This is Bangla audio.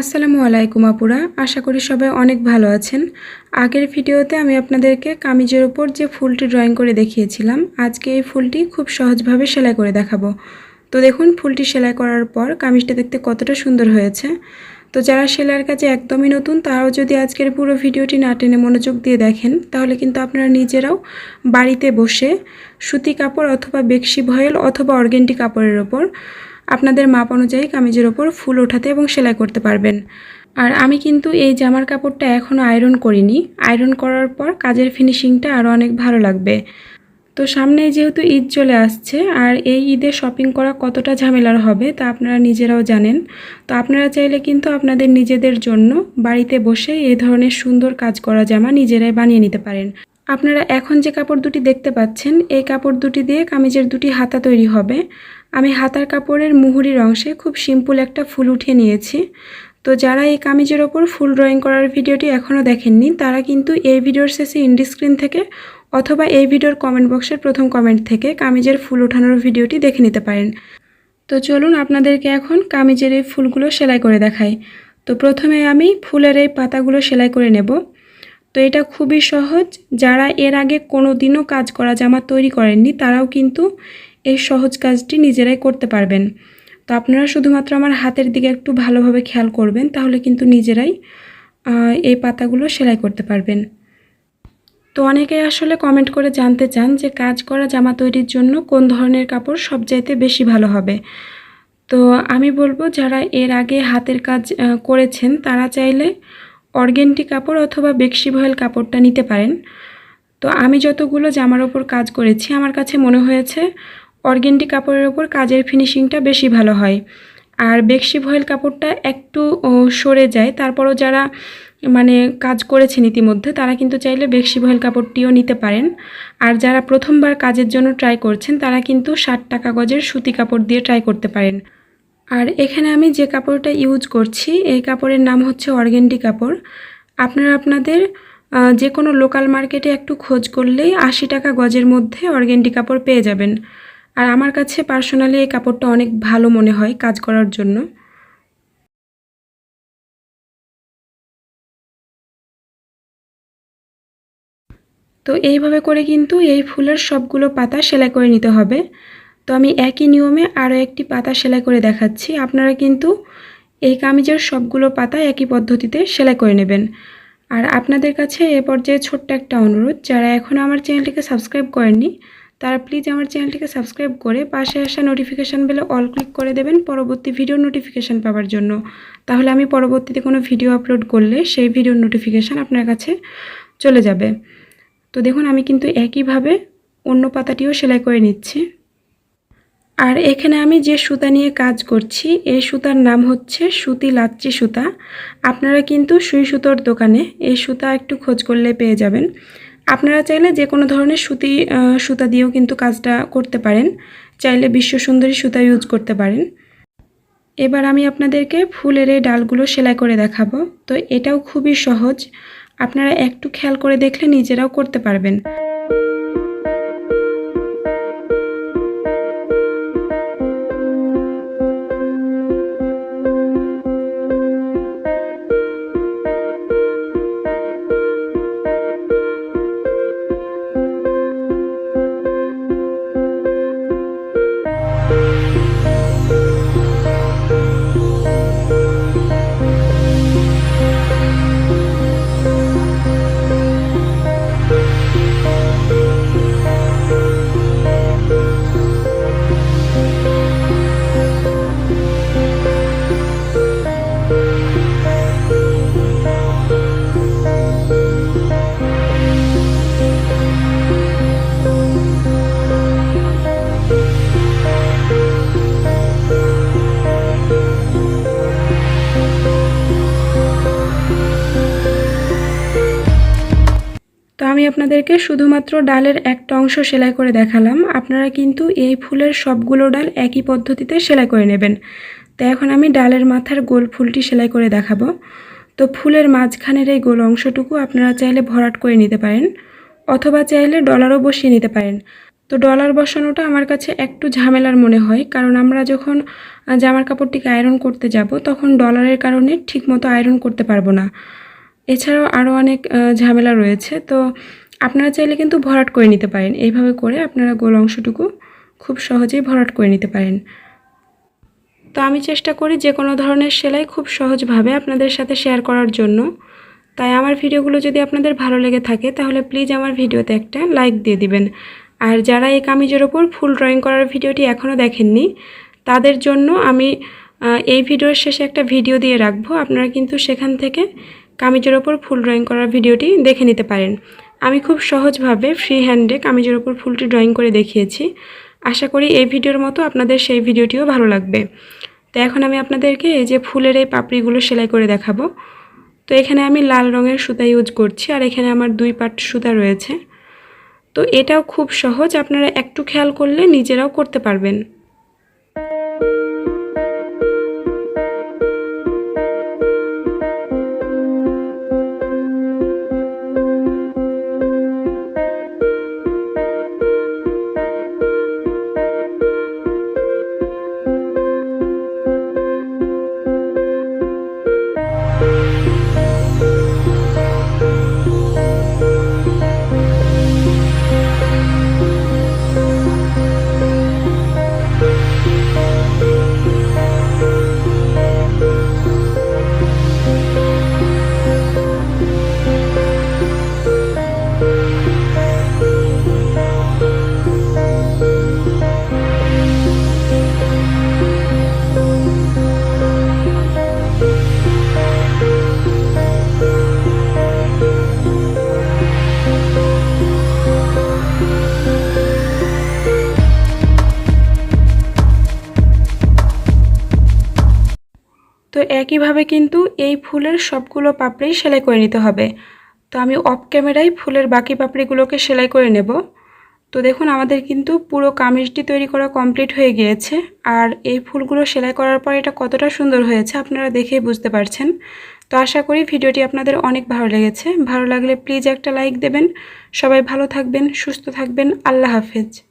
আসসালামু আলাইকুম আপুরা, আশা করি সবাই অনেক ভালো আছেন। আগের ভিডিওতে আমি আপনাদেরকে কামিজের ওপর যে ফুলটি ড্রয়িং করে দেখিয়েছিলাম, আজকে এই ফুলটি খুব সহজভাবে সেলাই করে দেখাবো। তো দেখুন, ফুলটি সেলাই করার পর কামিজটা দেখতে কতটা সুন্দর হয়েছে। তো যারা সেলাইয়ের কাজে একদমই নতুন, তারাও যদি আজকের পুরো ভিডিওটি না টেনে মনোযোগ দিয়ে দেখেন, তাহলে কিন্তু আপনারা নিজেরাও বাড়িতে বসে সুতি কাপড় অথবা বেক্সি ভয়েল অথবা অর্গেন্টি কাপড়ের ওপর আপনাদের মাপ অনুযায়ী কামিজের ওপর ফুল ওঠাতে এবং সেলাই করতে পারবেন। আর আমি কিন্তু এই জামার কাপড়টা এখনও আয়রন করিনি। আয়রন করার পর কাজের ফিনিশিংটা আরও অনেক ভালো লাগবে। তো সামনে যেহেতু ঈদ চলে আসছে, আর এই ঈদে শপিং করা কতটা ঝামেলার হবে তা আপনারা নিজেরাও জানেন। তো আপনারা চাইলে কিন্তু আপনাদের নিজেদের জন্য বাড়িতে বসে এই ধরনের সুন্দর কাজ করা জামা নিজেরাই বানিয়ে নিতে পারেন। আপনারা এখন যে কাপড় দুটি দেখতে পাচ্ছেন, এই কাপড় দুটি দিয়ে কামিজের দুটি হাতা তৈরি হবে। আমি হাতার কাপড়ের মুহুরির অংশে খুব সিম্পল একটা ফুল উঠিয়ে নিয়েছি। তো যারা এই কামিজের ওপর ফুল ড্রয়িং করার ভিডিওটি এখনও দেখেননি, তারা কিন্তু এই ভিডিওর শেষে ইন্ডিস্ক্রিন থেকে অথবা এই ভিডিওর কমেন্ট বক্সের প্রথম কমেন্ট থেকে কামিজের ফুল ওঠানোর ভিডিওটি দেখে নিতে পারেন। তো চলুন আপনাদেরকে এখন কামিজের এই ফুলগুলো সেলাই করে দেখাই। তো প্রথমে আমি ফুলের এই পাতাগুলো সেলাই করে নেব। তো এটা খুবই সহজ। যারা এর আগে কোনো দিনও কাজ করা জামা তৈরি করেননি, তারাও কিন্তু এই সহজ কাজটি নিজেরাই করতে পারবেন। তো আপনারা শুধুমাত্র আমার হাতের দিকে একটু ভালোভাবে খেয়াল করবেন, তাহলে কিন্তু নিজেরাই এই পাতাগুলো সেলাই করতে পারবেন। তো অনেকে আসলে কমেন্ট করে জানতে চান যে কাজ করা জামা তৈরির জন্য কোন ধরনের কাপড় সবচাইতে বেশি ভালো হবে। তো আমি বলব, যারা এর আগে হাতের কাজ করেছেন, তারা চাইলে অর্গেন্টি কাপড় অথবা বেক্সি ভয়েল কাপড়টা নিতে পারেন। তো আমি যতগুলো জামার ওপর কাজ করেছি, আমার কাছে মনে হয়েছে অর্গেন্টি কাপড়ের ওপর কাজের ফিনিশিংটা বেশি ভালো হয়। আর বেক্সি ভয়েল কাপড়টা একটু সরে যায়। তারপরও যারা মানে কাজ করেছেন ইতিমধ্যে, তারা কিন্তু চাইলে বেক্সি ভয়েল কাপড়টিও নিতে পারেন। আর যারা প্রথমবার কাজের জন্য ট্রাই করছেন, তারা কিন্তু ষাট টাকা গজের সুতি কাপড় দিয়ে ট্রাই করতে পারেন। আর এখানে আমি যে কাপড়টা ইউজ করছি, এই কাপড়ের নাম হচ্ছে অর্গেন্ডি কাপড়। আপনারা আপনাদের যে কোনো লোকাল মার্কেটে একটু খোঁজ করলেই আশি টাকা গজের মধ্যে অর্গেন্ডি কাপড় পেয়ে যাবেন। আর আমার কাছে পার্সোনালি এই কাপড়টা অনেক ভালো মনে হয় কাজ করার জন্য। তো এইভাবে করে কিন্তু এই ফুলের সবগুলো পাতা সেলাই করে নিতে হবে। তো আমি একই নিয়মে আরও একটি পাতা সেলাই করে দেখাচ্ছি। আপনারা কিন্তু এই কামিজের সবগুলো পাতা একই পদ্ধতিতে সেলাই করে নেবেন। আর আপনাদের কাছে এ পর্যায়ে ছোট্ট একটা অনুরোধ, যারা এখনও আমার চ্যানেলটিকে সাবস্ক্রাইব করেননি, তারা প্লিজ আমার চ্যানেলটিকে সাবস্ক্রাইব করে পাশে আসা নোটিফিকেশান বেলে অল ক্লিক করে দেবেন পরবর্তী ভিডিও নোটিফিকেশান পাওয়ার জন্য। তাহলে আমি পরবর্তীতে কোনো ভিডিও আপলোড করলে সেই ভিডিওর নোটিফিকেশান আপনার কাছে চলে যাবে। তো দেখুন, আমি কিন্তু একইভাবে অন্য পাতাটিও সেলাই করে নিচ্ছি। আর এখানে আমি যে সুতা নিয়ে কাজ করছি, এই সুতার নাম হচ্ছে সুতি লাচ্চি সুতা। আপনারা কিন্তু সুই সুতোর দোকানে এই সুতা একটু খোঁজ করলে পেয়ে যাবেন। আপনারা চাইলে যে কোনো ধরনের সুতি সুতা দিয়েও কিন্তু কাজটা করতে পারেন। চাইলে বিশ্ব সুন্দরী সুতা ইউজ করতে পারেন। এবার আমি আপনাদেরকে ফুলের এই ডালগুলো সেলাই করে দেখাবো। তো এটাও খুবই সহজ। আপনারা একটু খেয়াল করে দেখলে নিজেরাও করতে পারবেন। আপনাদেরকে শুধুমাত্র ডালের একটা অংশ সেলাই করে দেখালাম। আপনারা কিন্তু এই ফুলের সবগুলো ডাল একই পদ্ধতিতে সেলাই করে নেবেন। তো এখন আমি ডালের মাথার গোল ফুলটি সেলাই করে দেখাবো। তো ফুলের মাঝখানের এই গোল অংশটুকু আপনারা চাইলে ভরাট করে নিতে পারেন অথবা চাইলে ডলারও বসিয়ে নিতে পারেন। তো ডলার বসানোটা আমার কাছে একটু ঝামেলার মনে হয়, কারণ আমরা যখন জামার কাপড়টিকে আয়রন করতে যাব, তখন ডলারের কারণে ঠিকমতো আয়রন করতে পারব না। এছাড়াও আরও অনেক ঝামেলা রয়েছে। তো আপনারা চাইলে কিন্তু ভরাট করে নিতে পারেন। এইভাবে করে আপনারা গোল অংশটুকু খুব সহজেই ভরাট করে নিতে পারেন। তো আমি চেষ্টা করি যে কোনো ধরনের সেলাই খুব সহজভাবে আপনাদের সাথে শেয়ার করার জন্য। তাই আমার ভিডিওগুলো যদি আপনাদের ভালো লেগে থাকে, তাহলে প্লিজ আমার ভিডিওতে একটা লাইক দিয়ে দিবেন। আর যারা এই কামিজের ওপর ফুল ড্রয়িং করার ভিডিওটি এখনও দেখেননি, তাদের জন্য আমি এই ভিডিওর শেষে একটা ভিডিও দিয়ে রাখব। আপনারা কিন্তু সেখান থেকে কামিজের ওপর ফুল ড্রয়িং করার ভিডিওটি দেখে নিতে পারেন। আমি খুব সহজভাবে ফ্রি হ্যান্ডে কামিজের ওপর ফুলটি ড্রয়িং করে দেখিয়েছি। আশা করি এই ভিডিওর মতো আপনাদের সেই ভিডিওটিও ভালো লাগবে। তো এখন আমি আপনাদেরকে এই যে ফুলের এই পাপড়িগুলো সেলাই করে দেখাবো। তো এখানে আমি লাল রঙের সুতা ইউজ করছি আর এখানে আমার দুই পাট সুতা রয়েছে। তো এটাও খুব সহজ, আপনারা একটু খেয়াল করলে নিজেরাও করতে পারবেন। তো একইভাবে কিন্তু এই ফুলের সবগুলো পাপড়ি সেলাই করে নিতে হবে। তো আমি অফ ক্যামেরায় ফুলের বাকি পাপড়িগুলোকে সেলাই করে নেব। তো দেখুন, আমাদের কিন্তু পুরো কামিজটি তৈরি করা কমপ্লিট হয়ে গিয়েছে। আর এই ফুলগুলো সেলাই করার পর এটা কতটা সুন্দর হয়েছে আপনারা দেখেই বুঝতে পারছেন। তো আশা করি ভিডিওটি আপনাদের অনেক ভালো লেগেছে। ভালো লাগলে প্লিজ একটা লাইক দেবেন। সবাই ভালো থাকবেন, সুস্থ থাকবেন। আল্লাহ হাফেজ।